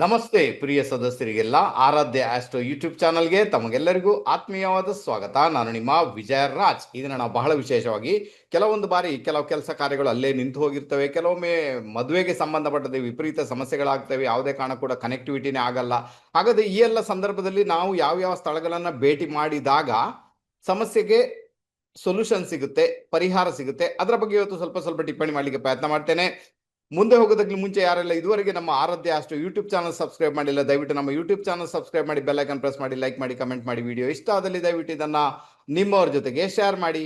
ನಮಸ್ತೆ ಪ್ರಿಯ ಸದಸ್ಯರಿಗೆಲ್ಲ ಆರಾಧ್ಯ astro YouTube ಚಾನಲ್ಗೆ ತಮಗೆಲ್ಲರಿಗೂ ಆತ್ಮೀಯವಾದ ಸ್ವಾಗತ. ನಾನು ನಿಮ್ಮ ವಿಜಯ ರಾಜ್. ಇದನ್ನ ಬಹಳ ವಿಶೇಷವಾಗಿ ಕೆಲವೊಂದು ಬಾರಿ ಕೆಲವು ಕೆಲಸ ಕಾರ್ಯಗಳು ಅಲ್ಲೇ ನಿಂತು ಹೋಗಿರ್ತವೆ. ಕೆಲವೊಮ್ಮೆ ಮದುವೆಗೆ ಸಂಬಂಧಪಟ್ಟದೆ ವಿಪರೀತ ಸಮಸ್ಯೆಗಳಾಗ್ತವೆ. ಯಾವುದೇ ಕಾರಣ ಕೂಡ ಕನೆಕ್ಟಿವಿಟಿನೇ ಆಗಲ್ಲ. ಹಾಗಾದ್ರೆ ಈ ಎಲ್ಲ ಸಂದರ್ಭದಲ್ಲಿ ನಾವು ಯಾವ ಯಾವ ಸ್ಥಳಗಳನ್ನ ಭೇಟಿ ಮಾಡಿದಾಗ ಸಮಸ್ಯೆಗೆ ಸೊಲ್ಯೂಷನ್ ಸಿಗುತ್ತೆ, ಪರಿಹಾರ ಸಿಗುತ್ತೆ? ಅದರ ಬಗ್ಗೆ ಇವತ್ತು ಸ್ವಲ್ಪ ಸ್ವಲ್ಪ ಟಿಪ್ಪಣಿ ಮಾಡಲಿಕ್ಕೆ ಪ್ರಯತ್ನ ಮಾಡ್ತೇನೆ. ಮುಂದೆ ಹೋಗೋದಕ್ಕೆ ಮುಂಚೆ ಯಾರೆಲ್ಲ ಇದುವರೆಗೆ ನಮ್ಮ ಆರಾಧ್ಯ ಅಷ್ಟು ಯೂಟ್ಯೂಬ್ ಚಾನಲ್ ಸಬ್ಸ್ಕ್ರೈಬ್ ಮಾಡಿಲ್ಲ, ದಯವಿಟ್ಟು ನಮ್ಮ ಯೂಟ್ಯೂಬ್ ಚಾನಲ್ ಸಬ್ಸ್ಕ್ರೈಬ್ ಮಾಡಿ ಬೆಲ್ ಐಕನ್ ಪ್ರೆಸ್ ಮಾಡಿ ಲೈಕ್ ಮಾಡಿ ಕಮೆಂಟ್ ಮಾಡಿ ವಿಡಿಯೋ ಇಷ್ಟ ಆದಲ್ಲಿ ದಯವಿಟ್ಟು ಇದನ್ನ ನಿಮ್ಮವ್ರ ಜೊತೆಗೆ ಶೇರ್ ಮಾಡಿ.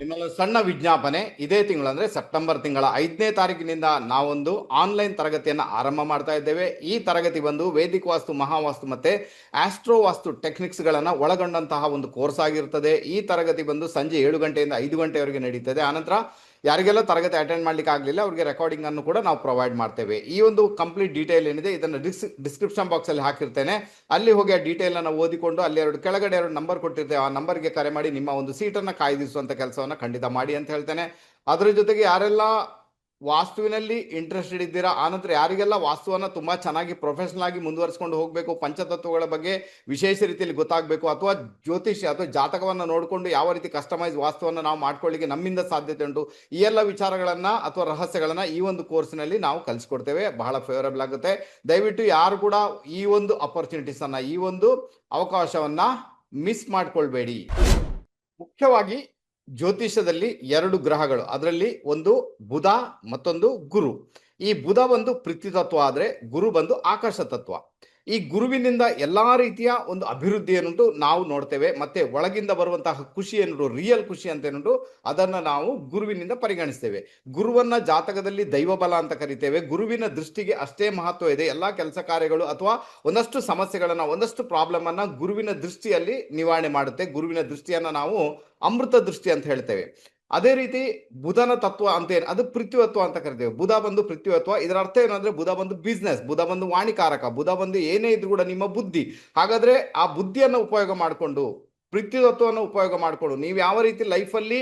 ನಿಮ್ಮಲ್ಲಿ ಸಣ್ಣ ವಿಜ್ಞಾಪನೆ, ಇದೇ ತಿಂಗಳು ಅಂದ್ರೆ ಸೆಪ್ಟೆಂಬರ್ ತಿಂಗಳ ಐದನೇ ತಾರೀಕಿನಿಂದ ನಾವೊಂದು ಆನ್ಲೈನ್ ತರಗತಿಯನ್ನು ಆರಂಭ ಮಾಡ್ತಾ ಇದ್ದೇವೆ. ಈ ತರಗತಿ ಬಂದು ವೇದಿಕ ವಾಸ್ತು ಮಹಾವಾಸ್ತು ಮತ್ತೆ ಆಸ್ಟ್ರೋ ವಾಸ್ತು ಟೆಕ್ನಿಕ್ಸ್ ಗಳನ್ನ ಒಳಗೊಂಡಂತಹ ಒಂದು ಕೋರ್ಸ್ ಆಗಿರುತ್ತದೆ ಈ ತರಗತಿ ಬಂದು ಸಂಜೆ ಏಳು ಗಂಟೆಯಿಂದ ಐದು ಗಂಟೆವರೆಗೆ ನಡೀತದೆ. ಆನಂತರ ಯಾರಿಗೆಲ್ಲ ತರಗತಿ ಅಟೆಂಡ್ ಮಾಡ್ಲಿಕ್ಕೆ ಆಗಲಿಲ್ಲ, ಅವರಿಗೆ ರೆಕಾರ್ಡಿಂಗ್ ಅನ್ನು ಕೂಡ ನಾವು ಪ್ರೊವೈಡ್ ಮಾಡ್ತೇವೆ. ಈ ಒಂದು ಕಂಪ್ಲೀಟ್ ಡೀಟೇಲ್ ಏನಿದೆ, ಇದನ್ನು ಡಿಸ್ ಡಿಸ್ಕ್ರಿಪ್ಷನ್ ಬಾಕ್ಸ್ ಅಲ್ಲಿ ಹಾಕಿರ್ತೇನೆ. ಅಲ್ಲಿ ಹೋಗಿ ಆ ಡೀಟೇಲ್ ಅನ್ನು ಓದಿಕೊಂಡು, ಅಲ್ಲಿ ಎರಡು, ಕೆಳಗಡೆ ಎರಡು ನಂಬರ್ ಕೊಟ್ಟಿರ್ತೇವೆ. ಆ ನಂಬರ್ಗೆ ಕರೆ ಮಾಡಿ ನಿಮ್ಮ ಒಂದು ಸೀಟನ್ನು ಕಾಯ್ದಿಸುವಂಥ ಕೆಲಸವನ್ನು ಖಂಡಿತ ಮಾಡಿ ಅಂತ ಹೇಳ್ತೇನೆ. ಅದರ ಜೊತೆಗೆ ಯಾರೆಲ್ಲ ವಾಸ್ತುವಿನಲ್ಲಿ ಇಂಟ್ರೆಸ್ಟೆಡ್ ಇದ್ದೀರಾ ಆನಂತರ ಯಾರಿಗೆಲ್ಲ ವಾಸ್ತುವನ್ನು ತುಂಬಾ ಚೆನ್ನಾಗಿ ಪ್ರೊಫೆಷನಲ್ ಆಗಿ ಮುಂದುವರಿಸ್ಕೊಂಡು ಹೋಗಬೇಕು, ಪಂಚತತ್ವಗಳ ಬಗ್ಗೆ ವಿಶೇಷ ರೀತಿಯಲ್ಲಿ ಗೊತ್ತಾಗಬೇಕು, ಅಥವಾ ಜ್ಯೋತಿಷ್ಯ ಅಥವಾ ಜಾತಕವನ್ನು ನೋಡಿಕೊಂಡು ಯಾವ ರೀತಿ ಕಸ್ಟಮೈಸ್ ವಾಸ್ತುವನ್ನು ನಾವು ಮಾಡ್ಕೊಳ್ಳಿಕ್ಕೆ ನಮ್ಮಿಂದ ಸಾಧ್ಯತೆ ಉಂಟು? ಈ ಎಲ್ಲ ವಿಚಾರಗಳನ್ನ ಅಥವಾ ರಹಸ್ಯಗಳನ್ನ ಈ ಒಂದು ಕೋರ್ಸ್ನಲ್ಲಿ ನಾವು ಕಲಿಸ್ಕೊಡ್ತೇವೆ. ಬಹಳ ಫೇವರಬಲ್ ಆಗುತ್ತೆ. ದಯವಿಟ್ಟು ಯಾರು ಕೂಡ ಈ ಒಂದು ಅಪರ್ಚುನಿಟೀಸನ್ನು ಈ ಒಂದು ಅವಕಾಶವನ್ನ ಮಿಸ್ ಮಾಡಿಕೊಳ್ಬೇಡಿ. ಮುಖ್ಯವಾಗಿ ಜ್ಯೋತಿಷದಲ್ಲಿ ಎರಡು ಗ್ರಹಗಳು. ಅದರಲ್ಲಿ ಒಂದು ಬುಧ, ಮತ್ತೊಂದು ಗುರು. ಈ ಬುಧ ಒಂದು ಪೃಥ್ವಿ ತತ್ವ ಆದರೆ ಗುರು ಬಂದು ಆಕಾಶ ತತ್ವ. ಈ ಗುರುವಿನಿಂದ ಎಲ್ಲ ರೀತಿಯ ಒಂದು ಅಭಿವೃದ್ಧಿ ಏನುಂಟು ನಾವು ನೋಡ್ತೇವೆ. ಮತ್ತೆ ಒಳಗಿಂದ ಬರುವಂತಹ ಖುಷಿ ಏನುಂಟು ರಿಯಲ್ ಖುಷಿ ಅಂತ ಏನುಂಟು, ಅದನ್ನ ನಾವು ಗುರುವಿನಿಂದ ಪರಿಗಣಿಸ್ತೇವೆ. ಗುರುವನ್ನ ಜಾತಕದಲ್ಲಿ ದೈವ ಬಲ ಅಂತ ಕರಿತೇವೆ. ಗುರುವಿನ ದೃಷ್ಟಿಗೆ ಅಷ್ಟೇ ಮಹತ್ವ ಇದೆ. ಎಲ್ಲ ಕೆಲಸ ಕಾರ್ಯಗಳು ಅಥವಾ ಒಂದಷ್ಟು ಸಮಸ್ಯೆಗಳನ್ನ, ಒಂದಷ್ಟು ಪ್ರಾಬ್ಲಮ್ ಅನ್ನ ಗುರುವಿನ ದೃಷ್ಟಿಯಲ್ಲಿ ನಿವಾರಣೆ ಮಾಡುತ್ತೆ. ಗುರುವಿನ ದೃಷ್ಟಿಯನ್ನ ನಾವು ಅಮೃತ ದೃಷ್ಟಿ ಅಂತ ಹೇಳ್ತೇವೆ. ಅದೇ ರೀತಿ ಬುಧನ ತತ್ವ ಅಂತ ಏನು, ಅದು ಪೃಥ್ವಿತ್ವ ಅಂತ ಕರಿತೇವೆ. ಬುಧ ಬಂದು ಪೃಥ್ವಿತ್ವ, ಇದರ ಅರ್ಥ ಏನಂದ್ರೆ ಬುಧ ಬಂದು ಬಿಸ್ನೆಸ್ ಬುಧ ಬಂದು ವಾಣಿಕಾರಕ, ಬುಧ ಬಂದು ಏನೇ ಇದ್ರು ಕೂಡ ನಿಮ್ಮ ಬುದ್ಧಿ. ಹಾಗಾದ್ರೆ ಆ ಬುದ್ಧಿಯನ್ನು ಉಪಯೋಗ ಮಾಡಿಕೊಂಡು, ಪೃಥ್ವಿತ್ವವನ್ನು ಉಪಯೋಗ ಮಾಡಿಕೊಂಡು, ನೀವು ಯಾವ ರೀತಿ ಲೈಫಲ್ಲಿ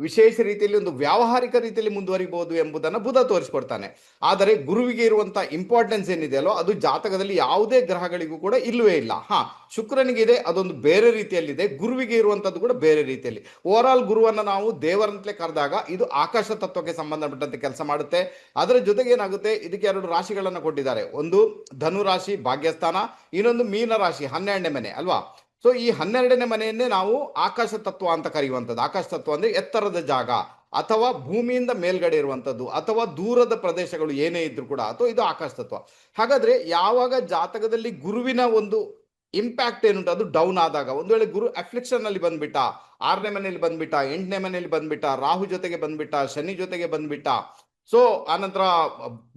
ವಿಶೇಷ ರೀತಿಯಲ್ಲಿ ಒಂದು ವ್ಯಾವಹಾರಿಕ ರೀತಿಯಲ್ಲಿ ಮುಂದುವರಿಬಹುದು ಎಂಬುದನ್ನು ಬುಧ ತೋರಿಸ್ಕೊಡ್ತಾನೆ. ಆದರೆ ಗುರುವಿಗೆ ಇರುವಂತ ಇಂಪಾರ್ಟೆನ್ಸ್ ಏನಿದೆ ಅಲ್ಲೋ, ಅದು ಜಾತಕದಲ್ಲಿ ಯಾವುದೇ ಗ್ರಹಗಳಿಗೂ ಕೂಡ ಇಲ್ಲವೇ ಇಲ್ಲ. ಹಾ ಶುಕ್ರನಿಗೆ ಇದೆ ಅದೊಂದು ಬೇರೆ ರೀತಿಯಲ್ಲಿದೆ. ಗುರುವಿಗೆ ಇರುವಂತದ್ದು ಕೂಡ ಬೇರೆ ರೀತಿಯಲ್ಲಿ. ಓವರ್ ಆಲ್ ಗುರುವನ್ನ ನಾವು ದೇವರಂತಲೇ ಕರೆದಾಗ ಇದು ಆಕಾಶ ತತ್ವಕ್ಕೆ ಸಂಬಂಧಪಟ್ಟಂತೆ ಕೆಲಸ ಮಾಡುತ್ತೆ. ಅದರ ಜೊತೆಗೆ ಏನಾಗುತ್ತೆ, ಇದಕ್ಕೆ ಎರಡು ರಾಶಿಗಳನ್ನು ಕೊಟ್ಟಿದ್ದಾರೆ. ಒಂದು ಧನು ರಾಶಿ ಭಾಗ್ಯಸ್ಥಾನ, ಇನ್ನೊಂದು ಮೀನ ರಾಶಿ ಹನ್ನೆರಡನೇ ಮನೆ, ಅಲ್ವಾ? ಸೊ ಈ ಹನ್ನೆರಡನೇ ಮನೆಯನ್ನೇ ನಾವು ಆಕಾಶ ತತ್ವ ಅಂತ ಕರೆಯುವಂಥದ್ದು. ಆಕಾಶ ತತ್ವ ಅಂದ್ರೆ ಎತ್ತರದ ಜಾಗ ಅಥವಾ ಭೂಮಿಯಿಂದ ಮೇಲ್ಗಡೆ ಇರುವಂಥದ್ದು ಅಥವಾ ದೂರದ ಪ್ರದೇಶಗಳು ಏನೇ ಇದ್ರೂ ಕೂಡ. ಅಥವಾ ಇದು ಆಕಾಶ ತತ್ವ. ಹಾಗಾದ್ರೆ ಯಾವಾಗ ಜಾತಕದಲ್ಲಿ ಗುರುವಿನ ಒಂದು ಇಂಪ್ಯಾಕ್ಟ್ ಏನುಂಟು, ಅದು ಡೌನ್ ಆದಾಗ. ಒಂದು ವೇಳೆ ಗುರು ಅಫ್ಲಿಕ್ಷನ್ ಅಲ್ಲಿ ಬಂದ್ಬಿಟ್ಟ, ಆರನೇ ಮನೆಯಲ್ಲಿ ಬಂದ್ಬಿಟ್ಟ, ಎಂಟನೇ ಮನೆಯಲ್ಲಿ ಬಂದ್ಬಿಟ್ಟ, ರಾಹು ಜೊತೆಗೆ ಬಂದ್ಬಿಟ್ಟ, ಶನಿ ಜೊತೆಗೆ ಬಂದ್ಬಿಟ್ಟ ಸೊ ಆನಂತರ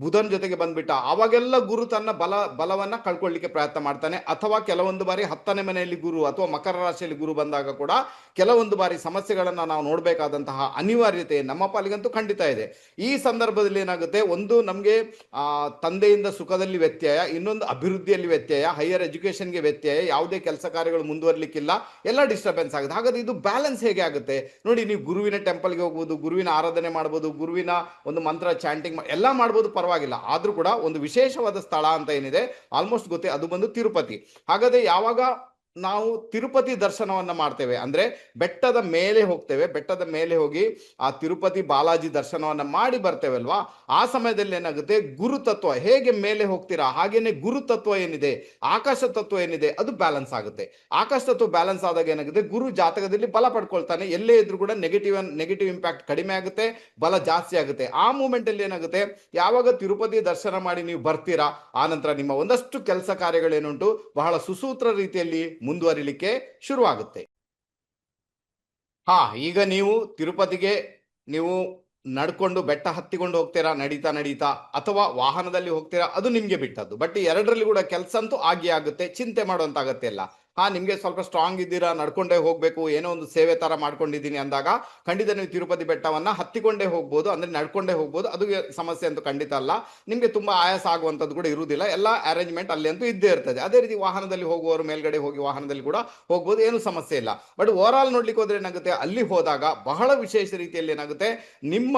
ಬುಧನ್ ಜೊತೆಗೆ ಬಂದ್ಬಿಟ್ಟ. ಅವಾಗೆಲ್ಲ ಗುರು ತನ್ನ ಬಲ, ಬಲವನ್ನ ಕಳ್ಕೊಳ್ಳಿಕ್ಕೆ ಪ್ರಯತ್ನ ಮಾಡ್ತಾನೆ. ಅಥವಾ ಕೆಲವೊಂದು ಬಾರಿ ಹತ್ತನೇ ಮನೆಯಲ್ಲಿ ಗುರು ಅಥವಾ ಮಕರ ರಾಶಿಯಲ್ಲಿ ಗುರು ಬಂದಾಗ ಕೂಡ ಕೆಲವೊಂದು ಬಾರಿ ಸಮಸ್ಯೆಗಳನ್ನ ನಾವು ನೋಡಬೇಕಾದಂತಹ ಅನಿವಾರ್ಯತೆ ನಮ್ಮ ಪಾಲಿಗಂತೂ ಖಂಡಿತ ಇದೆ. ಈ ಸಂದರ್ಭದಲ್ಲಿ ಏನಾಗುತ್ತೆ? ಒಂದು ನಮಗೆ ತಂದೆಯಿಂದ ಸುಖದಲ್ಲಿ ವ್ಯತ್ಯಯ, ಇನ್ನೊಂದು ಅಭಿವೃದ್ಧಿಯಲ್ಲಿ ವ್ಯತ್ಯಯ ಹೈಯರ್ ಎಜುಕೇಶನ್ಗೆ ವ್ಯತ್ಯಯ, ಯಾವುದೇ ಕೆಲಸ ಕಾರ್ಯಗಳು ಮುಂದುವರ್ಲಿಕ್ಕಿಲ್ಲ, ಎಲ್ಲ ಡಿಸ್ಟರ್ಬೆನ್ಸ್ ಆಗುತ್ತೆ. ಹಾಗಾದ್ರೆ ಇದು ಬ್ಯಾಲೆನ್ಸ್ ಹೇಗೆ ಆಗುತ್ತೆ? ನೋಡಿ, ನೀವು ಗುರುವಿನ ಟೆಂಪಲ್ಗೆ ಹೋಗ್ಬೋದು, ಗುರುವಿನ ಆರಾಧನೆ ಮಾಡ್ಬೋದು, ಗುರುವಿನ ಒಂದು ಮಂತ್ರ ಚಾಂಟಿಂಗ್ ಎಲ್ಲ ಮಾಡ್ಬೋದು ಪರವಾಗಿಲ್ಲ. ಆದರೂ ಕೂಡ ಒಂದು ವಿಶೇಷವಾದ ಸ್ಥಳ ಅಂತ ಏನಿದೆ ಆಲ್ಮೋಸ್ಟ್ ಗೊತ್ತೇ, ಅದು ಬಂದು ತಿರುಪತಿ. ಹಾಗಾದ್ರೆ ಯಾವಾಗ ನಾವು ತಿರುಪತಿ ದರ್ಶನವನ್ನ ಮಾಡ್ತೇವೆ. ಅಂದ್ರೆ ಬೆಟ್ಟದ ಮೇಲೆ ಹೋಗ್ತೇವೆ. ಬೆಟ್ಟದ ಮೇಲೆ ಹೋಗಿ ಆ ತಿರುಪತಿ ಬಾಲಾಜಿ ದರ್ಶನವನ್ನ ಮಾಡಿ ಬರ್ತೇವೆ ಅಲ್ವಾ ಆ ಸಮಯದಲ್ಲಿ ಏನಾಗುತ್ತೆ? ಗುರುತತ್ವ ಹೇಗೆ ಮೇಲೆ ಹೋಗ್ತೀರಾ? ಹಾಗೇನೆ ಗುರುತತ್ವ ಏನಿದೆ? ಆಕಾಶ ತತ್ವ ಏನಿದೆ? ಅದು ಬ್ಯಾಲೆನ್ಸ್ ಆಗುತ್ತೆ. ಆಕಾಶ ತತ್ವ ಬ್ಯಾಲೆನ್ಸ್ ಆದಾಗ ಏನಾಗುತ್ತೆ? ಗುರು ಜಾತಕದಲ್ಲಿ ಬಲ ಪಡ್ಕೊಳ್ತಾನೆ. ಎಲ್ಲೇ ಇದ್ರೂ ಕೂಡ ನೆಗೆಟಿವ್ ನೆಗೆಟಿವ್ ಇಂಪ್ಯಾಕ್ಟ್ ಕಡಿಮೆ ಆಗುತ್ತೆ, ಬಲ ಜಾಸ್ತಿ ಆಗುತ್ತೆ. ಆ ಮೂಮೆಂಟ್ ಅಲ್ಲಿ ಏನಾಗುತ್ತೆ? ಯಾವಾಗ ತಿರುಪತಿ ದರ್ಶನ ಮಾಡಿ ನೀವು ಬರ್ತೀರಾ? ಆ ನಂತರ ನಿಮ್ಮ ಒಂದಷ್ಟು ಕೆಲಸ ಕಾರ್ಯಗಳೇನುಂಟು? ಬಹಳ ಸುಸೂತ್ರ ರೀತಿಯಲ್ಲಿ ಮುಂದುವರಿಲಿಕ್ಕೆ ಶುರುವಾಗುತ್ತೆ. ಹಾ, ಈಗ ನೀವು ತಿರುಪತಿಗೆ ನೀವು ನಡ್ಕೊಂಡು ಬೆಟ್ಟ ಹತ್ತಿಕೊಂಡು ಹೋಗ್ತೀರಾ, ನಡೀತಾ ನಡೀತಾ, ಅಥವಾ ವಾಹನದಲ್ಲಿ ಹೋಗ್ತೀರಾ, ಅದು ನಿಮ್ಗೆ ಬಿಟ್ಟದ್ದು. ಬಟ್ ಎರಡರಲ್ಲಿ ಕೂಡ ಕೆಲಸ ಅಂತೂ ಆಗಿ ಆಗುತ್ತೆ, ಚಿಂತೆ ಮಾಡುವಂತ ಅಗತ್ಯ ಇಲ್ಲ ಹಾ, ನಿಮ್ಗೆ ಸ್ವಲ್ಪ ಸ್ಟ್ರಾಂಗ್ ಇದ್ದೀರಾ, ನಡ್ಕೊಂಡೇ ಹೋಗ್ಬೇಕು, ಏನೋ ಒಂದು ಸೇವೆ ತರ ಮಾಡ್ಕೊಂಡಿದ್ದೀನಿ ಅಂದಾಗ ಖಂಡಿತ ನೀವು ತಿರುಪತಿ ಬೆಟ್ಟವನ್ನ ಹತ್ತಿಕೊಂಡೇ ಹೋಗ್ಬೋದು, ಅಂದ್ರೆ ನಡ್ಕೊಂಡೇ ಹೋಗ್ಬೋದು. ಅದು ಸಮಸ್ಯೆ ಅಂತೂ ಖಂಡಿತ ಅಲ್ಲ. ನಿಮ್ಗೆ ತುಂಬಾ ಆಯಾಸ ಆಗುವಂತದ್ದು ಕೂಡ ಇರುವುದಿಲ್ಲ. ಎಲ್ಲ ಅರೇಂಜ್ಮೆಂಟ್ ಅಲ್ಲಿ ಅಂತೂ ಇದ್ದೇ ಇರ್ತದೆ. ಅದೇ ರೀತಿ ವಾಹನದಲ್ಲಿ ಹೋಗುವವರು ಮೇಲ್ಗಡೆ ಹೋಗಿ ವಾಹನದಲ್ಲಿ ಕೂಡ ಹೋಗ್ಬೋದು, ಏನು ಸಮಸ್ಯೆ ಇಲ್ಲ. ಬಟ್ ಓವರ್ ಆಲ್ ನೋಡ್ಲಿಕ್ಕೆ ಹೋದ್ರೆ ಏನಾಗುತ್ತೆ, ಅಲ್ಲಿ ಹೋದಾಗ ಬಹಳ ವಿಶೇಷ ರೀತಿಯಲ್ಲಿ ಏನಾಗುತ್ತೆ, ನಿಮ್ಮ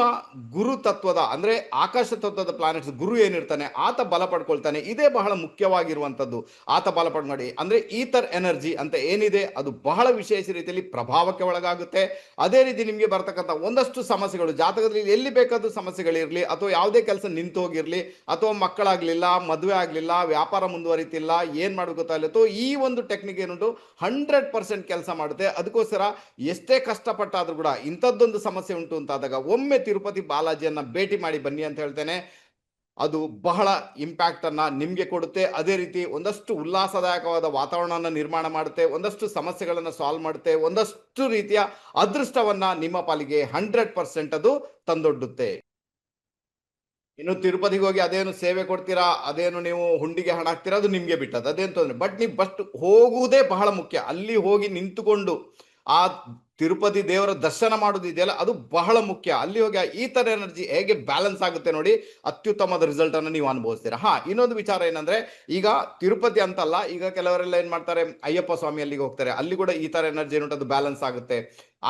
ಗುರು ತತ್ವದ, ಅಂದ್ರೆ ಆಕಾಶ ತತ್ವದ ಪ್ಲಾನೆಟ್ಸ್ ಗುರು ಏನಿರ್ತಾನೆ, ಆತ ಬಲ ಪಡ್ಕೊಳ್ತಾನೆ. ಇದೇ ಬಹಳ ಮುಖ್ಯವಾಗಿರುವಂತದ್ದು ಆತ ಬಲ ಪಡ್ಕೊಡಿ ಅಂದ್ರೆ ಈ ಈತರ್ ಎನರ್ಜಿ ಅಂತ ಏನಿದೆ, ಅದು ಬಹಳ ವಿಶೇಷ ರೀತಿಯಲ್ಲಿ ಪ್ರಭಾವಕ್ಕೆ ಒಳಗಾಗುತ್ತೆ. ಅದೇ ರೀತಿ ನಿಮಗೆ ಬರ್ತಕ್ಕಂಥ ಒಂದಷ್ಟು ಸಮಸ್ಯೆಗಳು, ಜಾತಕದಲ್ಲಿ ಎಲ್ಲಿ ಬೇಕಾದ್ರೂ ಸಮಸ್ಯೆಗಳಿರಲಿ, ಅಥವಾ ಯಾವುದೇ ಕೆಲಸ ನಿಂತು ಹೋಗಿರಲಿ, ಅಥವಾ ಮಕ್ಕಳಾಗಲಿಲ್ಲ, ಮದುವೆ ಆಗಲಿಲ್ಲ, ವ್ಯಾಪಾರ ಮುಂದುವರಿತಿಲ್ಲ, ಏನು ಮಾಡೋದು ಅಥವಾ ಈ ಒಂದು ಟೆಕ್ನಿಕ್ ಏನುಂಟು ಹಂಡ್ರೆಡ್ ಪರ್ಸೆಂಟ್ ಕೆಲಸ ಮಾಡುತ್ತೆ. ಅದಕ್ಕೋಸ್ಕರ ಎಷ್ಟೇ ಕಷ್ಟಪಟ್ಟಾದರೂ ಕೂಡ ಇಂಥದ್ದೊಂದು ಸಮಸ್ಯೆ ಉಂಟು ಅಂತಾದಾಗ ಒಮ್ಮೆ ತಿರುಪತಿ ಬಾಲಾಜಿಯನ್ನು ಭೇಟಿ ಮಾಡಿ ಬನ್ನಿ ಅಂತ ಹೇಳ್ತೇನೆ. ಅದು ಬಹಳ ಇಂಪ್ಯಾಕ್ಟ್ ನಿಮಗೆ ನಿಮ್ಗೆ ಕೊಡುತ್ತೆ. ಅದೇ ರೀತಿ ಒಂದಷ್ಟು ಉಲ್ಲಾಸದಾಯಕವಾದ ವಾತಾವರಣವನ್ನು ನಿರ್ಮಾಣ ಮಾಡುತ್ತೆ, ಒಂದಷ್ಟು ಸಮಸ್ಯೆಗಳನ್ನು ಸಾಲ್ವ್ ಮಾಡುತ್ತೆ, ಒಂದಷ್ಟು ರೀತಿಯ ಅದೃಷ್ಟವನ್ನ ನಿಮ್ಮ ಪಾಲಿಗೆ ಹಂಡ್ರೆಡ್ ಪರ್ಸೆಂಟ್ ಅದು ತಂದೊಡ್ಡುತ್ತೆ. ಇನ್ನು ತಿರುಪತಿಗೆ ಹೋಗಿ ಅದೇನು ಸೇವೆ ಕೊಡ್ತೀರಾ, ಅದೇನು ನೀವು ಹುಂಡಿಗೆ ಹಣ ಹಾಕ್ತೀರಾ, ಅದು ನಿಮಗೆ ಬಿಟ್ಟದ್ದು. ಅದೇನು ತೊಂದರೆ ಬಟ್ ನೀವು ಬಸ್ಟ್ ಹೋಗುವುದೇ ಬಹಳ ಮುಖ್ಯ. ಅಲ್ಲಿ ಹೋಗಿ ನಿಂತುಕೊಂಡು ಆ ತಿರುಪತಿ ದೇವರ ದರ್ಶನ ಮಾಡೋದು ಇದೆಯಲ್ಲ, ಅದು ಬಹಳ ಮುಖ್ಯ. ಅಲ್ಲಿ ಹೋಗಿ ಈ ತರ ಎನರ್ಜಿ ಹೇಗೆ ಬ್ಯಾಲೆನ್ಸ್ ಆಗುತ್ತೆ ನೋಡಿ ಅತ್ಯುತ್ತಮದ ರಿಸಲ್ಟ್ ಅನ್ನು ನೀವು ಅನುಭವಿಸ್ತೀರಾ. ಹಾ, ಇನ್ನೊಂದು ವಿಚಾರ ಏನಂದ್ರೆ, ಈಗ ತಿರುಪತಿ ಅಂತಲ್ಲ, ಈಗ ಕೆಲವರೆಲ್ಲ ಏನ್ ಮಾಡ್ತಾರೆ, ಅಯ್ಯಪ್ಪ ಸ್ವಾಮಿ ಅಲ್ಲಿಗೆ ಹೋಗ್ತಾರೆ. ಅಲ್ಲಿ ಕೂಡ ಈ ತರ ಎನರ್ಜಿ ಏನುಂಟು ಅದು ಬ್ಯಾಲೆನ್ಸ್ ಆಗುತ್ತೆ.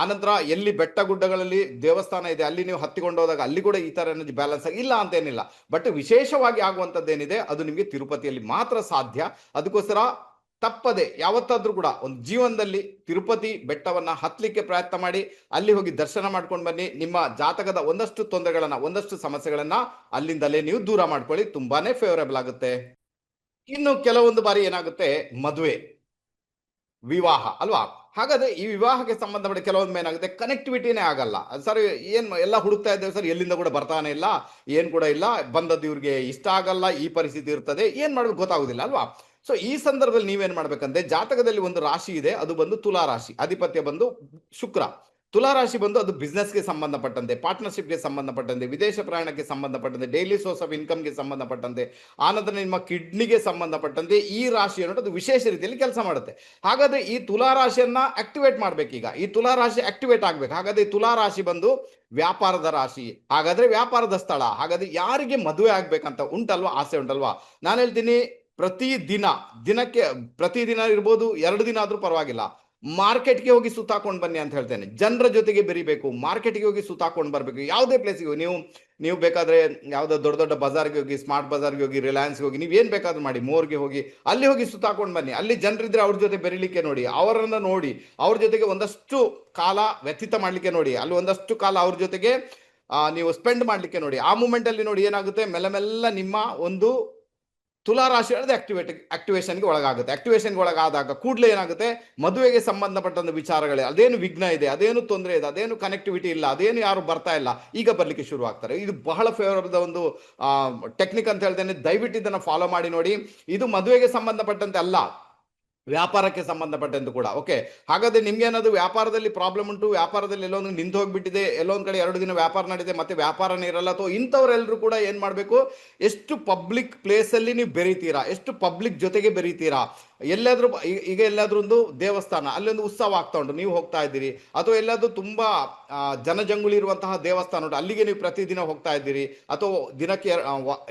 ಆನಂತರ ಎಲ್ಲಿ ಬೆಟ್ಟ ಗುಡ್ಡಗಳಲ್ಲಿ ದೇವಸ್ಥಾನ ಇದೆ, ಅಲ್ಲಿ ನೀವು ಹತ್ತಿಕೊಂಡು ಹೋದಾಗ ಅಲ್ಲಿ ಕೂಡ ಈ ತರ ಎನರ್ಜಿ ಬ್ಯಾಲೆನ್ಸ್ ಆಗಿ, ಇಲ್ಲ ಅಂತೇನಿಲ್ಲ. ಬಟ್ ವಿಶೇಷವಾಗಿ ಆಗುವಂಥದ್ದು ಏನಿದೆ, ಅದು ನಿಮಗೆ ತಿರುಪತಿಯಲ್ಲಿ ಮಾತ್ರ ಸಾಧ್ಯ. ಅದಕ್ಕೋಸ್ಕರ ತಪ್ಪದೆ ಯಾವತ್ತಾದ್ರೂ ಕೂಡ ಒಂದು ಜೀವನದಲ್ಲಿ ತಿರುಪತಿ ಬೆಟ್ಟವನ್ನ ಹತ್ತಲಿಕ್ಕೆ ಪ್ರಯತ್ನ ಮಾಡಿ, ಅಲ್ಲಿ ಹೋಗಿ ದರ್ಶನ ಮಾಡ್ಕೊಂಡು ಬನ್ನಿ. ನಿಮ್ಮ ಜಾತಕದ ಒಂದಷ್ಟು ತೊಂದರೆಗಳನ್ನ, ಒಂದಷ್ಟು ಸಮಸ್ಯೆಗಳನ್ನ ಅಲ್ಲಿಂದಲೇ ನೀವು ದೂರ ಮಾಡ್ಕೊಳ್ಳಿ. ತುಂಬಾನೇ ಫೇವರೇಬಲ್ ಆಗುತ್ತೆ. ಇನ್ನು ಕೆಲವೊಂದು ಬಾರಿ ಏನಾಗುತ್ತೆ? ಮದುವೆ, ವಿವಾಹ, ಅಲ್ವಾ? ಹಾಗಾದ್ರೆ ಈ ವಿವಾಹಕ್ಕೆ ಸಂಬಂಧಪಟ್ಟ ಕೆಲವೊಂದು ಏನಾಗುತ್ತೆ? ಕನೆಕ್ಟಿವಿಟಿನೇ ಆಗಲ್ಲ. ಸರ್, ಏನ್ ಎಲ್ಲ ಹುಡುಕ್ತಾ ಇದ್ದೇವೆ ಸರ್, ಎಲ್ಲಿಂದ ಕೂಡ ಬರ್ತಾನೆ ಇಲ್ಲ, ಏನ್ ಕೂಡ ಇಲ್ಲ, ಬಂದದ್ದು ಇವ್ರಿಗೆ ಇಷ್ಟ ಆಗಲ್ಲ, ಈ ಪರಿಸ್ಥಿತಿ ಇರ್ತದೆ, ಏನ್ ಮಾಡ್ಬೇಕು ಗೊತ್ತಾಗುದಿಲ್ಲ, ಅಲ್ವಾ? ಸೊ ಈ ಸಂದರ್ಭದಲ್ಲಿ ನೀವೇನ್ ಮಾಡ್ಬೇಕಂದ್ರೆ ಜಾತಕದಲ್ಲಿ ಒಂದು ರಾಶಿ ಇದೆ, ಅದು ಬಂದು ತುಲಾ ರಾಶಿ. ಅಧಿಪತ್ಯ ಬಂದು ಶುಕ್ರ. ತುಲಾ ರಾಶಿ ಬಂದು ಅದು ಬಿಸ್ನೆಸ್ಗೆ ಸಂಬಂಧಪಟ್ಟಂತೆ ಪಾರ್ಟ್ನರ್ಶಿಪ್ಗೆ ಸಂಬಂಧಪಟ್ಟಂತೆ, ವಿದೇಶ ಪ್ರಯಾಣಕ್ಕೆ ಸಂಬಂಧಪಟ್ಟಂತೆ ಡೈಲಿ ಸೋರ್ಸ್ ಆಫ್ ಇನ್ಕಮ್ಗೆ ಸಂಬಂಧಪಟ್ಟಂತೆ ಆನಂತರ ನಿಮ್ಮ ಕಿಡ್ನಿಗೆ ಸಂಬಂಧಪಟ್ಟಂತೆ ಈ ರಾಶಿ ಅನ್ನೋದು ಅದು ವಿಶೇಷ ರೀತಿಯಲ್ಲಿ ಕೆಲಸ ಮಾಡುತ್ತೆ. ಹಾಗಾದ್ರೆ ಈ ತುಲಾ ರಾಶಿಯನ್ನ ಆಕ್ಟಿವೇಟ್ ಮಾಡ್ಬೇಕೀಗ. ಈ ತುಲಾ ರಾಶಿ ಆಕ್ಟಿವೇಟ್ ಆಗ್ಬೇಕು. ಹಾಗಾದ್ರೆ ತುಲಾ ರಾಶಿ ಬಂದು ವ್ಯಾಪಾರದ ರಾಶಿ, ಹಾಗಾದ್ರೆ ವ್ಯಾಪಾರದ ಸ್ಥಳ, ಹಾಗಾದ್ರೆ ಯಾರಿಗೆ ಮದುವೆ ಆಗ್ಬೇಕಂತ ಉಂಟಲ್ವಾ, ಆಸೆ ಉಂಟಲ್ವಾ? ನಾನು ಹೇಳ್ತೀನಿ ಪ್ರತಿ ದಿನ, ದಿನಕ್ಕೆ ಪ್ರತಿ ದಿನ ಇರ್ಬೋದು, ಎರಡು ದಿನ ಆದರೂ ಪರವಾಗಿಲ್ಲ. ಮಾರ್ಕೆಟ್ಗೆ ಹೋಗಿ ಸುತ್ತಾಕೊಂಡು ಬನ್ನಿ ಅಂತ ಹೇಳ್ತೇನೆ. ಜನರ ಜೊತೆಗೆ ಬೆರಿಬೇಕು, ಮಾರ್ಕೆಟ್ಗೆ ಹೋಗಿ ಸುತ್ತಾಕೊಂಡು ಬರಬೇಕು. ಯಾವುದೇ ಪ್ಲೇಸಿಗೆ ನೀವು ನೀವು ಬೇಕಾದ್ರೆ ಯಾವುದೋ ದೊಡ್ಡ ದೊಡ್ಡ ಬಜಾರ್ಗೆ ಹೋಗಿ ಸ್ಮಾರ್ಟ್ ಬಜಾರ್ಗೆ ಹೋಗಿ ರಿಲಯನ್ಸ್ಗೆ ಹೋಗಿ, ನೀವು ಏನು ಬೇಕಾದ್ರೂ ಮಾಡಿ, ಮೋರ್ಗೆ ಹೋಗಿ, ಅಲ್ಲಿ ಹೋಗಿ ಸುತ್ತಾಕೊಂಡು ಬನ್ನಿ. ಅಲ್ಲಿ ಜನರಿದ್ರೆ ಅವ್ರ ಜೊತೆ ಬೆರಿಲಿಕ್ಕೆ ನೋಡಿ, ಅವರನ್ನು ನೋಡಿ, ಅವ್ರ ಜೊತೆಗೆ ಒಂದಷ್ಟು ಕಾಲ ವ್ಯತೀತ ಮಾಡಲಿಕ್ಕೆ ನೋಡಿ. ಅಲ್ಲಿ ಒಂದಷ್ಟು ಕಾಲ ಅವ್ರ ಜೊತೆಗೆ ನೀವು ಸ್ಪೆಂಡ್ ಮಾಡಲಿಕ್ಕೆ ನೋಡಿ. ಆ ಮೂಮೆಂಟಲ್ಲಿ ನೋಡಿ ಏನಾಗುತ್ತೆ? ಮೆಲ್ಲ ಮೆಲ್ಲ ನಿಮ್ಮ ಒಂದು ತುಲಾ ರಾಶಿ ಅನ್ನೋದು ಆಕ್ಟಿವೇಟ್ ಆಕ್ಟಿವೇಶನ್ಗೆ ಒಳಗಾಗುತ್ತೆ. ಆಕ್ಟಿವೇಶನ್ಗೆ ಒಳಗಾದಾಗ ಕೂಡಲೇ ಏನಾಗುತ್ತೆ? ಮದುವೆಗೆ ಸಂಬಂಧಪಟ್ಟಂತ ವಿಚಾರಗಳೇ, ಅದೇನು ವಿಘ್ನ ಇದೆ, ಅದೇನು ತೊಂದರೆ ಇದೆ, ಅದೇನು ಕನೆಕ್ಟಿವಿಟಿ ಇಲ್ಲ, ಅದೇನು ಯಾರು ಬರ್ತಾ ಇಲ್ಲ, ಈಗ ಬರಲಿಕ್ಕೆ ಶುರು ಆಗ್ತಾರೆ ಇದು ಬಹಳ ಫೇವರಬಲ್ ಒಂದು ಟೆಕ್ನಿಕ್ ಅಂತ ಹೇಳ್ತೇನೆ. ದಯವಿಟ್ಟು ಇದನ್ನು ಫಾಲೋ ಮಾಡಿ ನೋಡಿ. ಇದು ಮದುವೆಗೆ ಸಂಬಂಧಪಟ್ಟಂತೆ ಅಲ್ಲ. ವ್ಯಾಪಾರಕ್ಕೆ ಸಂಬಂಧಪಟ್ಟಂತೂ ಕೂಡ. ಓಕೆ ಹಾಗಾದ್ರೆ ನಿಮ್ಗೆ ಏನಾದ್ರು ವ್ಯಾಪಾರದಲ್ಲಿ ಪ್ರಾಬ್ಲಮ್ ಉಂಟು? ವ್ಯಾಪಾರದಲ್ಲಿ ಎಲ್ಲೊಂದು ನಿಂತು ಹೋಗ್ಬಿಟ್ಟಿದೆ ಎಲ್ಲೊಂದ್ ಕಡೆ ಎರಡು ದಿನ ವ್ಯಾಪಾರ ನಡೆದಿದೆ ಮತ್ತೆ ವ್ಯಾಪಾರನೇ ಇರಲ್ಲ ಅಥವಾ ಇಂಥವ್ರೆಲ್ಲರೂ ಕೂಡ ಏನ್ ಮಾಡ್ಬೇಕು? ಎಷ್ಟು ಪಬ್ಲಿಕ್ ಪ್ಲೇಸ್ ಅಲ್ಲಿ ನೀವು ಬೆರೀತೀರಾ? ಎಷ್ಟು ಪಬ್ಲಿಕ್ ಜೊತೆಗೆ ಬೆರೀತೀರಾ? ಎಲ್ಲಾದ್ರೂ ಈಗ ಎಲ್ಲಾದ್ರೂ ಒಂದು ದೇವಸ್ಥಾನ ಅಲ್ಲಿ ಒಂದು ಉತ್ಸವ ಆಗ್ತಾ ಉಂಟು, ನೀವು ಹೋಗ್ತಾ ಇದ್ದೀರಿ. ಅಥವಾ ಎಲ್ಲಾದ್ರೂ ತುಂಬಾ ಜನಜಂಗುಳಿ ಇರುವಂತಹ ದೇವಸ್ಥಾನ ಉಂಟು, ಅಲ್ಲಿಗೆ ನೀವು ಪ್ರತಿದಿನ ಹೋಗ್ತಾ ಇದ್ದೀರಿ. ಅಥವಾ ದಿನಕ್ಕೆ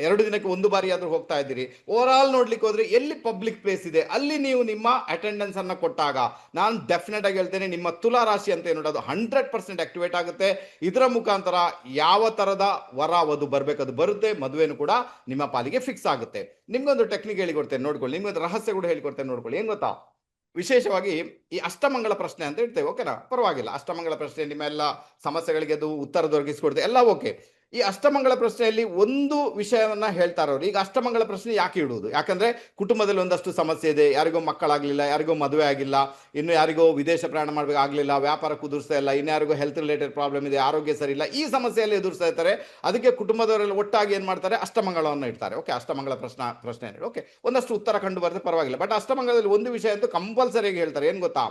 ಎರಡು ದಿನಕ್ಕೆ ಒಂದು ಬಾರಿ ಆದ್ರೂ ಹೋಗ್ತಾ ಇದ್ದೀರಿ. ಓವರ್ ಆಲ್ ನೋಡ್ಲಿಕ್ಕೆ ಹೋದ್ರೆ ಎಲ್ಲಿ ಪಬ್ಲಿಕ್ ಪ್ಲೇಸ್ ಇದೆ, ಅಲ್ಲಿ ನೀವು ನಿಮ್ಮ ಅಟೆಂಡೆನ್ಸ್ ಅನ್ನು ಕೊಟ್ಟಾಗ, ನಾನು ಡೆಫಿನೆಟ್ ಆಗಿ ಹೇಳ್ತೇನೆ, ನಿಮ್ಮ ತುಲಾ ರಾಶಿ ಅಂತ ಏನು ಅದು ಹಂಡ್ರೆಡ್ ಪರ್ಸೆಂಟ್ ಆಕ್ಟಿವೇಟ್ ಆಗುತ್ತೆ. ಇದರ ಮುಖಾಂತರ ಯಾವ ತರದ ವರ ವಧು ಬರ್ಬೇಕದು ಬರುತ್ತೆ, ಮದುವೆನು ಕೂಡ ನಿಮ್ಮ ಪಾಲಿಗೆ ಫಿಕ್ಸ್ ಆಗುತ್ತೆ. ನಿಮ್ಗೊಂದು ಟೆಕ್ನಿಕ್ ಹೇಳಿಕೊಡ್ತೇನೆ, ನೋಡ್ಕೊಳ್ಳಿ. ನಿಮ್ಗೊಂದು ರಹಸ್ಯ ಕೂಡ ಹೇಳಿಕೊಡ್ತೇನೆ. ನೋಡ್ಕೊಳ್ಳಿ. ಏನ್ ಗೊತ್ತಾ? ವಿಶೇಷವಾಗಿ ಈ ಅಷ್ಟಮಂಗಳ ಪ್ರಶ್ನೆ ಅಂತ ಹೇಳ್ತೇವೆ ಓಕೆನಾ ಪರವಾಗಿಲ್ಲ. ಅಷ್ಟಮಂಗಳ ಪ್ರಶ್ನೆ ನಿಮ್ಮ ಎಲ್ಲ ಸಮಸ್ಯೆಗಳಿಗೆ ಅದು ಉತ್ತರ ದೊರಕಿಸಿಕೊಡ್ತೇವೆ ಎಲ್ಲ ಓಕೆ ಈ ಅಷ್ಟಮಂಗಳ ಪ್ರಶ್ನೆಯಲ್ಲಿ ಒಂದು ವಿಷಯವನ್ನ ಹೇಳ್ತಾರೆ ಅವ್ರು ಈಗ ಅಷ್ಟಮಂಗಳ ಪ್ರಶ್ನೆ ಯಾಕೆ ಇಡುವುದು? ಯಾಕಂದ್ರೆ ಕುಟುಂಬದಲ್ಲಿ ಒಂದಷ್ಟು ಸಮಸ್ಯೆ ಇದೆ. ಯಾರಿಗೋ ಮಕ್ಕಳಾಗ್ಲಿಲ್ಲ, ಯಾರಿಗೋ ಮದುವೆ ಆಗಿಲ್ಲ, ಇನ್ನು ಯಾರಿಗೋ ವಿದೇಶ ಪ್ರಯಾಣ ಮಾಡಬೇಕಾಗ್ಲಿಲ್ಲ ವ್ಯಾಪಾರ ಕುದುರಿಸ್ತಾ ಇಲ್ಲ ಇನ್ಯಾರಿಗೋ ಹೆಲ್ತ್ ರಿಲೇಟೆಡ್ ಪ್ರಾಬ್ಲಮ್ ಇದೆ, ಆರೋಗ್ಯ ಸರಿ ಇಲ್ಲ, ಈ ಸಮಸ್ಯೆಯಲ್ಲಿ ಎದುರಿಸ್ತಾ ಇರ್ತಾರೆ. ಅದಕ್ಕೆ ಕುಟುಂಬದವರೆಲ್ಲ ಒಟ್ಟಾಗಿ ಏನು ಮಾಡ್ತಾರೆ? ಅಷ್ಟಮಂಗಳವನ್ನು ಇಡ್ತಾರೆ. ಓಕೆ, ಅಷ್ಟಮಂಗಳ ಪ್ರಶ್ನೆ ಪ್ರಶ್ನೆ ಓಕೆ, ಒಂದಷ್ಟು ಉತ್ತರ ಕಂಡು ಬರುತ್ತೆ ಪರವಾಗಿಲ್ಲ. ಬಟ್ ಅಷ್ಟಮಂಗಳದಲ್ಲಿ ಒಂದು ವಿಷಯ ಅಂತೂ ಕಂಪಲ್ಸರಿಯಾಗಿ ಹೇಳ್ತಾರೆ. ಏನು ಗೊತ್ತಾ?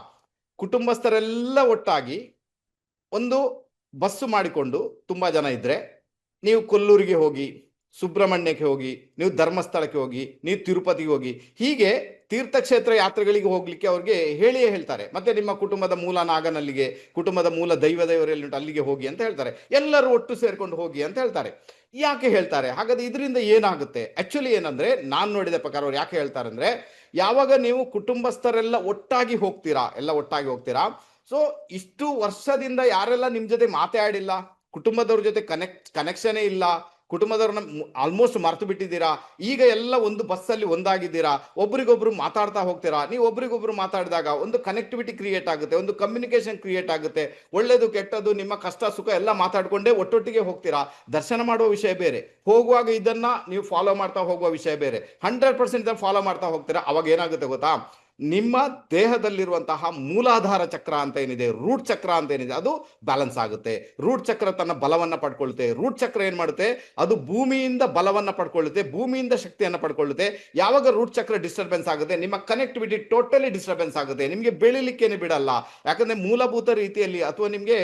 ಕುಟುಂಬಸ್ಥರೆಲ್ಲ ಒಟ್ಟಾಗಿ ಒಂದು ಬಸ್ಸು ಮಾಡಿಕೊಂಡು ತುಂಬಾ ಜನ ಇದ್ರೆ ನೀವು ಕೊಲ್ಲೂರಿಗೆ ಹೋಗಿ, ಸುಬ್ರಹ್ಮಣ್ಯಕ್ಕೆ ಹೋಗಿ, ನೀವು ಧರ್ಮಸ್ಥಳಕ್ಕೆ ಹೋಗಿ, ನೀವು ತಿರುಪತಿಗೆ ಹೋಗಿ, ಹೀಗೆ ತೀರ್ಥಕ್ಷೇತ್ರ ಯಾತ್ರೆಗಳಿಗೆ ಹೋಗ್ಲಿಕ್ಕೆ ಅವ್ರಿಗೆ ಹೇಳಿಯೇ ಹೇಳ್ತಾರೆ. ಮತ್ತೆ ನಿಮ್ಮ ಕುಟುಂಬದ ಮೂಲ ನಾಗನಲ್ಲಿಗೆ, ಕುಟುಂಬದ ಮೂಲ ದೈವ ದೇವರಲ್ಲಿ ಅಲ್ಲಿಗೆ ಹೋಗಿ ಅಂತ ಹೇಳ್ತಾರೆ. ಎಲ್ಲರೂ ಒಟ್ಟು ಸೇರ್ಕೊಂಡು ಹೋಗಿ ಅಂತ ಹೇಳ್ತಾರೆ. ಯಾಕೆ ಹೇಳ್ತಾರೆ? ಹಾಗಾದ್ರೆ ಇದರಿಂದ ಏನಾಗುತ್ತೆ? ಆಕ್ಚುಲಿ ಏನಂದ್ರೆ, ನಾನು ನೋಡಿದ ಪ್ರಕಾರ ಅವ್ರು ಯಾಕೆ ಹೇಳ್ತಾರೆ ಅಂದ್ರೆ, ಯಾವಾಗ ನೀವು ಕುಟುಂಬಸ್ಥರೆಲ್ಲ ಒಟ್ಟಾಗಿ ಹೋಗ್ತೀರಾ, ಎಲ್ಲ ಒಟ್ಟಾಗಿ ಹೋಗ್ತೀರಾ ಸೊ ಇಷ್ಟು ವರ್ಷದಿಂದ ಯಾರೆಲ್ಲ ನಿಮ್ ಜೊತೆ ಮಾತಾಡಿಲ್ಲ ಕುಟುಂಬದವ್ರ ಜೊತೆ ಕನೆಕ್ಟ್ ಕನೆಕ್ಷನೇ ಇಲ್ಲ. ಕುಟುಂಬದವ್ರನ್ನ ಆಲ್ಮೋಸ್ಟ್ ಮರೆತು ಬಿಟ್ಟಿದ್ದೀರಾ. ಈಗ ಎಲ್ಲ ಒಂದು ಬಸ್ಸಲ್ಲಿ ಒಂದಾಗಿದ್ದೀರಾ. ಒಬ್ರಿಗೊಬ್ರು ಮಾತಾಡ್ತಾ ಹೋಗ್ತೀರಾ. ನೀವು ಒಬ್ರಿಗೊಬ್ರು ಮಾತಾಡಿದಾಗ ಒಂದು ಕನೆಕ್ಟಿವಿಟಿ ಕ್ರಿಯೇಟ್ ಆಗುತ್ತೆ, ಒಂದು ಕಮ್ಯುನಿಕೇಶನ್ ಕ್ರಿಯೇಟ್ ಆಗುತ್ತೆ. ಒಳ್ಳೇದು ಕೆಟ್ಟದ್ದು ನಿಮ್ಮ ಕಷ್ಟ, ಸುಖ ಎಲ್ಲ ಮಾತಾಡ್ಕೊಂಡೇ ಒಟ್ಟೊಟ್ಟಿಗೆ ಹೋಗ್ತೀರಾ. ದರ್ಶನ ಮಾಡುವ ವಿಷಯ ಬೇರೆ. ಹೋಗುವಾಗ ಇದನ್ನ ನೀವು ಫಾಲೋ ಮಾಡ್ತಾ ಹೋಗುವ ವಿಷಯ ಬೇರೆ. ಹಂಡ್ರೆಡ್ ಪರ್ಸೆಂಟ್ ಫಾಲೋ ಮಾಡ್ತಾ ಹೋಗ್ತೀರಾ. ಅವಾಗ ಏನಾಗುತ್ತೆ ಗೊತ್ತಾ? ನಿಮ್ಮ ದೇಹದಲ್ಲಿರುವಂತಹ ಮೂಲಾಧಾರ ಚಕ್ರ ಅಂತ ಏನಿದೆ, ರೂಟ್ ಚಕ್ರ ಅಂತ ಏನಿದೆ, ಅದು ಬ್ಯಾಲೆನ್ಸ್ ಆಗುತ್ತೆ. ರೂಟ್ ಚಕ್ರ ತನ್ನ ಬಲವನ್ನ ಪಡ್ಕೊಳ್ಳುತ್ತೆ. ರೂಟ್ ಚಕ್ರ ಏನು ಮಾಡುತ್ತೆ? ಅದು ಭೂಮಿಯಿಂದ ಬಲವನ್ನ ಪಡ್ಕೊಳ್ಳುತ್ತೆ, ಭೂಮಿಯಿಂದ ಶಕ್ತಿಯನ್ನು ಪಡ್ಕೊಳ್ಳುತ್ತೆ. ಯಾವಾಗ ರೂಟ್ ಚಕ್ರ ಡಿಸ್ಟರ್ಬೆನ್ಸ್ ಆಗುತ್ತೆ? ನಿಮ್ಮ ಕನೆಕ್ಟಿವಿಟಿ ಟೋಟಲಿ ಡಿಸ್ಟರ್ಬೆನ್ಸ್ ಆಗುತ್ತೆ. ನಿಮಗೆ ಬೆಳಿಲಿಕ್ಕೇನೆ ಬಿಡಲ್ಲ. ಯಾಕಂದ್ರೆ ಮೂಲಭೂತ ರೀತಿಯಲ್ಲಿ ಅಥವಾ ನಿಮಗೆ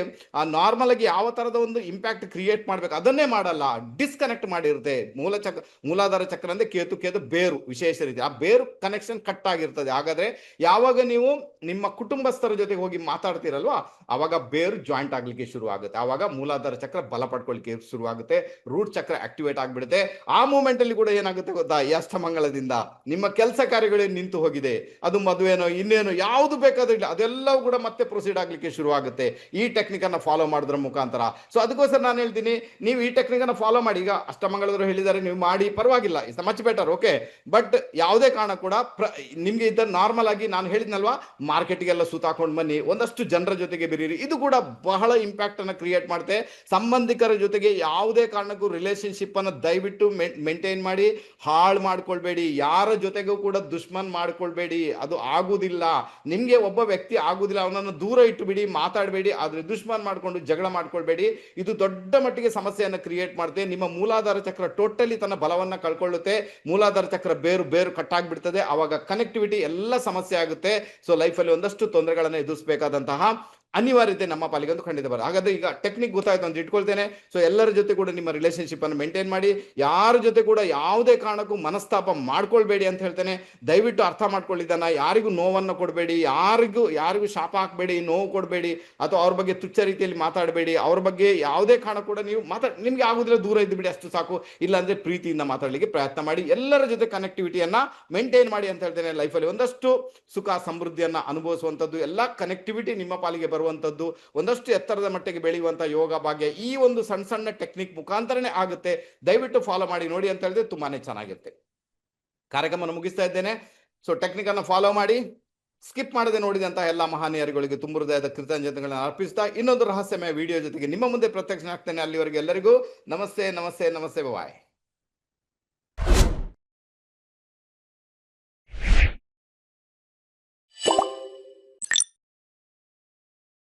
ನಾರ್ಮಲ್ ಆಗಿ ಯಾವ ತರದ ಒಂದು ಇಂಪ್ಯಾಕ್ಟ್ ಕ್ರಿಯೇಟ್ ಮಾಡ್ಬೇಕು, ಅದನ್ನೇ ಮಾಡಲ್ಲ. ಡಿಸ್ಕನೆಕ್ಟ್ ಮಾಡಿರುತ್ತೆ. ಮೂಲ ಚಕ್ರ ಮೂಲಾಧಾರ ಚಕ್ರ ಅಂದ್ರೆ ಕೇತು ಕೇತು ಬೇರು, ವಿಶೇಷ ರೀತಿ. ಆ ಬೇರು ಕನೆಕ್ಷನ್ ಕಟ್ ಆಗಿರ್ತದೆ. ಹಾಗಾದ್ರೆ ಯಾವಾಗ ನೀವು ನಿಮ್ಮ ಕುಟುಂಬಸ್ಥರ ಜೊತೆಗೆ ಹೋಗಿ ಮಾತಾಡ್ತೀರಲ್ವಾ, ಅವಾಗ ಬೇರು ಜಾಯಿಂಟ್ ಆಗ್ಲಿಕ್ಕೆ ಶುರು ಆಗುತ್ತೆ ಆವಾಗ ಮೂಲಾಧಾರ ಚಕ್ರ ಬಲ ಪಡ್ಕೊಳ್ಳಿಕ್ಕೆ ಶುರು ಆಗುತ್ತೆ ರೂಟ್ ಚಕ್ರ ಆಕ್ಟಿವೇಟ್ ಆಗ್ಬಿಡುತ್ತೆ. ಆ ಮೂಮೆಂಟ್ ಅಲ್ಲಿ ಕೂಡ ಏನಾಗುತ್ತೆ ಗೊತ್ತಾ? ಈ ಅಷ್ಟಮಂಗಳದಿಂದ ನಿಮ್ಮ ಕೆಲಸ ಕಾರ್ಯಗಳು ನಿಂತು ಹೋಗಿದೆ? ಅದು ಮದುವೆನೋ, ಇನ್ನೇನೋ, ಯಾವುದು ಬೇಕಾದ್ರೂ ಇಲ್ಲ. ಅದೆಲ್ಲವೂ ಕೂಡ ಮತ್ತೆ ಪ್ರೊಸೀಡ್ ಆಗ್ಲಿಕ್ಕೆ ಶುರು ಆಗುತ್ತೆ ಈ ಟೆಕ್ನಿಕ್ ಅನ್ನ ಫಾಲೋ ಮಾಡೋದ್ರ ಮುಖಾಂತರ. ಸೊ ಅದಕ್ಕೋಸ್ಕರ ನಾನು ಹೇಳ್ತೀನಿ, ನೀವು ಈ ಟೆಕ್ನಿಕ್ ಅನ್ನ ಫಾಲೋ ಮಾಡಿ. ಈಗ ಅಷ್ಟಮಂಗಳವರು ಹೇಳಿದ್ದಾರೆ, ನೀವು ಮಾಡಿ, ಪರವಾಗಿಲ್ಲ. It's much better okay but ಯಾವುದೇ ಕಾರಣ ಕೂಡ ನಿಮ್ಗೆ ಇದ್ದ ನಾರ್ಮಲ್ ಆಗಿ ನಾನು ಹೇಳಿದ್ನಲ್ವಾ? ಮಾರ್ಕೆಟ್ಗೆಲ್ಲ ಸುತ್ತಾಕೊಂಡು ಬನ್ನಿ. ಒಂದಷ್ಟು ಜನರ ಜೊತೆಗೆ ಬೆರೀರಿ. ಇದು ಕೂಡ ಬಹಳ ಇಂಪ್ಯಾಕ್ಟ್ ಅನ್ನ ಕ್ರಿಯೇಟ್ ಮಾಡುತ್ತೆ. ಸಂಬಂಧಿಕರ ಜೊತೆಗೆ ಯಾವುದೇ ಕಾರಣಕ್ಕೂ ರಿಲೇಶನ್ಶಿಪ್ ಅನ್ನ ದಯವಿಟ್ಟು ಮೇಂಟೈನ್ ಮಾಡಿ, ಹಾಳು ಮಾಡ್ಕೊಳ್ಬೇಡಿ. ಯಾರ ಜೊತೆಗೂ ಕೂಡ ದುಶ್ಮನ್ ಮಾಡ್ಕೊಳ್ಬೇಡಿ. ಅದು ಆಗುದಿಲ್ಲ. ನಿಮ್ಗೆ ಒಬ್ಬ ವ್ಯಕ್ತಿ ಆಗುದಿಲ್ಲ. ಅವನನ್ನು ದೂರ ಇಟ್ಟು ಬಿಡಿ ಮಾತಾಡಬೇಡಿ. ಆದ್ರೆ ದುಶ್ಮನ್ ಮಾಡ್ಕೊಂಡು ಜಗಳ ಮಾಡ್ಕೊಳ್ಬೇಡಿ. ಇದು ದೊಡ್ಡ ಮಟ್ಟಿಗೆ ಸಮಸ್ಯೆಯನ್ನು ಕ್ರಿಯೇಟ್ ಮಾಡುತ್ತೆ. ನಿಮ್ಮ ಮೂಲಾಧಾರ ಚಕ್ರ ಟೋಟಲಿ ತನ್ನ ಬಲವನ್ನ ಕಳ್ಕೊಳ್ಳುತ್ತೆ. ಮೂಲಾಧಾರ ಚಕ್ರ ಬೇರು ಬೇರು ಕಟ್ಟಾಗ್ಬಿಡ್ತದೆ. ಅವಾಗ ಕನೆಕ್ಟಿವಿಟಿ ಎಲ್ಲ ಸಮಸ್ಯೆ ಆಗುತ್ತೆ. ಸೊ ಲೈಫಲ್ಲಿ ಒಂದಷ್ಟು ತೊಂದರೆಗಳನ್ನು ಎದುರಿಸಬೇಕಾದಂತಹ ಅನಿವಾರ್ಯತೆ ನಮ್ಮ ಪಾಲಿಗೆ ಅಂತ ಖಂಡಿತ ಬರ ಹಾಗಾದ್ರೆ ಈಗ ಟೆಕ್ನಿಕ್ ಗೊತ್ತಾಯ್ತು ಅಂತ ಇಟ್ಕೊಳ್ತೇನೆ. ಸೊ ಎಲ್ಲರ ಜೊತೆ ಕೂಡ ನಿಮ್ಮ ರಿಲೇಶನ್ಶಿಪ್ ಅನ್ನು ಮೇಂಟೈನ್ ಮಾಡಿ. ಯಾರ ಜೊತೆ ಕೂಡ ಯಾವುದೇ ಕಾರಣಕ್ಕೂ ಮನಸ್ತಾಪ ಮಾಡ್ಕೊಳ್ಬೇಡಿ ಅಂತ ಹೇಳ್ತೇನೆ. ದಯವಿಟ್ಟು ಅರ್ಥ ಮಾಡ್ಕೊಳ್ಳಿದ್ದಾನ ಯಾರಿಗೂ ನೋವನ್ನು ಕೊಡಬೇಡಿ. ಯಾರಿಗೂ ಯಾರಿಗೂ ಶಾಪ ಹಾಕಬೇಡಿ, ನೋವು ಕೊಡಬೇಡಿ. ಅಥವಾ ಅವ್ರ ಬಗ್ಗೆ ತುಚ್ಛ ರೀತಿಯಲ್ಲಿ ಮಾತಾಡಬೇಡಿ. ಅವ್ರ ಬಗ್ಗೆ ಯಾವುದೇ ಕಾರಣ ಕೂಡ ನೀವು ಮಾತಾಡ ನಿಮ್ಗೆ ಆಗುದಿಲ್ಲ, ದೂರ ಇದ್ದು ಬಿಡಿ ಅಷ್ಟು ಸಾಕು. ಇಲ್ಲಾಂದ್ರೆ ಪ್ರೀತಿಯಿಂದ ಮಾತಾಡಲಿಕ್ಕೆ ಪ್ರಯತ್ನ ಮಾಡಿ. ಎಲ್ಲರ ಜೊತೆ ಕನೆಕ್ಟಿವಿಟಿಯನ್ನ ಮೇಂಟೈನ್ ಮಾಡಿ ಅಂತ ಹೇಳ್ತೇನೆ. ಲೈಫಲ್ಲಿ ಒಂದಷ್ಟು ಸುಖ, ಸಮೃದ್ಧಿಯನ್ನ ಅನುಭವಿಸುವಂಥದ್ದು, ಎಲ್ಲ ಕನೆಕ್ಟಿವಿಟಿ ನಿಮ್ಮ ಪಾಲಿಗೆ ಬರುವಂಥದ್ದು, ಒಂದಷ್ಟು ಎತ್ತರದ ಮಟ್ಟಿಗೆ ಬೆಳೆಯುವಂಥ ಯೋಗ ಭಾಗ್ಯ ಈ ಒಂದು ಸಣ್ಣ ಸಣ್ಣ ಟೆಕ್ನಿಕ್ ಮುಖಾಂತರನೇ ಆಗುತ್ತೆ. ದಯವಿಟ್ಟು ಫಾಲೋ ಮಾಡಿ, ನೋಡಿ ಅಂತ ಹೇಳಿದ್ರೆ ತುಂಬಾನೇ ಚೆನ್ನಾಗಿರುತ್ತೆ. ಕಾರ್ಯಕ್ರಮವನ್ನು ಮುಗಿಸ್ತಾ ಇದ್ದೇನೆ. ಸೊ ಟೆಕ್ನಿಕ್ ಅನ್ನು ಫಾಲೋ ಮಾಡಿ ಸ್ಕಿಪ್ ಮಾಡದೆ ನೋಡಿದಂತಹ ಎಲ್ಲ ಮಹಾನೀಯರುಗಳಿಗೆ ತುಂಬ ಹೃದಯದ ಕೃತಜ್ಞತೆಗಳನ್ನು ಅರ್ಪಿಸ್ತಾ ಇನ್ನೊಂದು ರಹಸ್ಯಮಯ ವಿಡಿಯೋ ಜೊತೆಗೆ ನಿಮ್ಮ ಮುಂದೆ ಪ್ರತ್ಯಕ್ಷ ಆಗ್ತೇನೆ ಅಲ್ಲಿವರೆಗೆ ಎಲ್ಲರಿಗೂ. ನಮಸ್ತೆ ನಮಸ್ತೆ ನಮಸ್ತೆ ಬಾಯ್